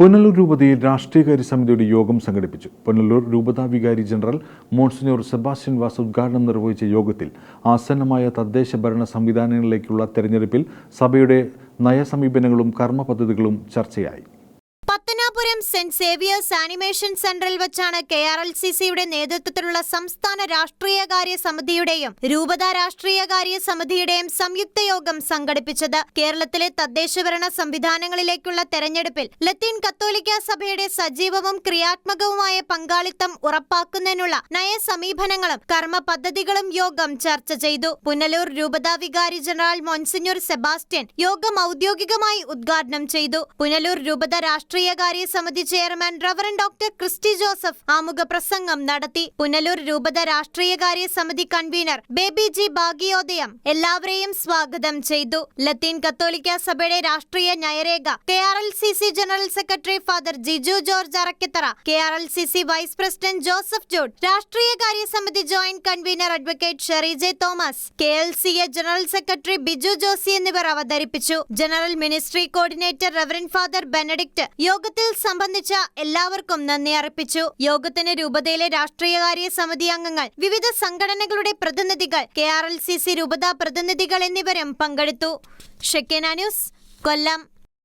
പുനലൂർ രൂപതയിൽ രാഷ്ട്രീയകാര്യ സമിതിയുടെ യോഗം സംഘടിപ്പിച്ചു. പുനലൂർ രൂപതാ വികാരി ജനറൽ മോൺസിനോർ സെബാസ്റ്റ്യൻ വാസ് ഉദ്ഘാടനം നിർവഹിച്ച യോഗത്തിൽ ആസന്നമായ തദ്ദേശ ഭരണ സംവിധാനങ്ങളിലേക്കുള്ള തെരഞ്ഞെടുപ്പിൽ സഭയുടെ നയസമീപനങ്ങളും കർമ്മ പദ്ധതികളും ചർച്ചയായി. പത്തനാപുരം സെന്റ് സേവിയേഴ്സ് ആനിമേഷൻ സെന്ററിൽ വെച്ചാണ് കെ ആർ എൽ സി സിയുടെ നേതൃത്വത്തിലുള്ള സംസ്ഥാന രാഷ്ട്രീയകാര്യ സമിതിയുടെയും രൂപത രാഷ്ട്രീയകാര്യ സമിതിയുടെയും സംയുക്ത യോഗം സംഘടിപ്പിച്ചത്. കേരളത്തിലെ തദ്ദേശഭരണ സംവിധാനങ്ങളിലേക്കുള്ള തെരഞ്ഞെടുപ്പിൽ ലത്തീൻ കത്തോലിക്ക സഭയുടെ സജീവവും ക്രിയാത്മകവുമായ പങ്കാളിത്തം ഉറപ്പാക്കുന്നതിനുള്ള നയസമീപനങ്ങളും കർമ്മ പദ്ധതികളും യോഗം ചർച്ച ചെയ്തു. പുനലൂർ രൂപതാ വികാരി ജനറൽ മോൻസിഞ്ഞൂർ സെബാസ്റ്റ്യൻ യോഗം ഔദ്യോഗികമായി ഉദ്ഘാടനം ചെയ്തു. പുനലൂർ രൂപത രാഷ്ട്രീയകാര്യ സമിതി chairman reverend doctor Christy Joseph ആമുഖ പ്രസംഗം നടത്തി. പുനലൂർ രൂപത രാഷ്ട്രീയകാര്യ സമിതി കൺവീനർ ബേബി ജി ഭാഗ്യോദയം എല്ലാവരെയും സ്വാഗതം ചെയ്തു. ലത്തീൻ കത്തോലിക്ക സഭയുടെ രാഷ്ട്രീയ നയരേഖ K R L C C general secretary father Jiju George Arakkithara K R L C C vice president Joseph Jude രാഷ്ട്രീയകാര്യ സമിതി joint convener advocate Sherry J Thomas K L C A general secretary Biju Josy എന്നിവർ അവതരിപ്പിച്ചു. General ministry coordinator reverend father Benedict സംബന്ധിച്ച എല്ലാവർക്കും നന്ദി അർപ്പിച്ചു. യോഗത്തിന് രൂപതയിലെ രാഷ്ട്രീയകാര്യ സമിതി അംഗങ്ങൾ വിവിധ സംഘടനകളുടെ പ്രതിനിധികൾ K R L C C രൂപതാ പ്രതിനിധികൾ എന്നിവരും പങ്കെടുത്തു. Shekinah news Kollam.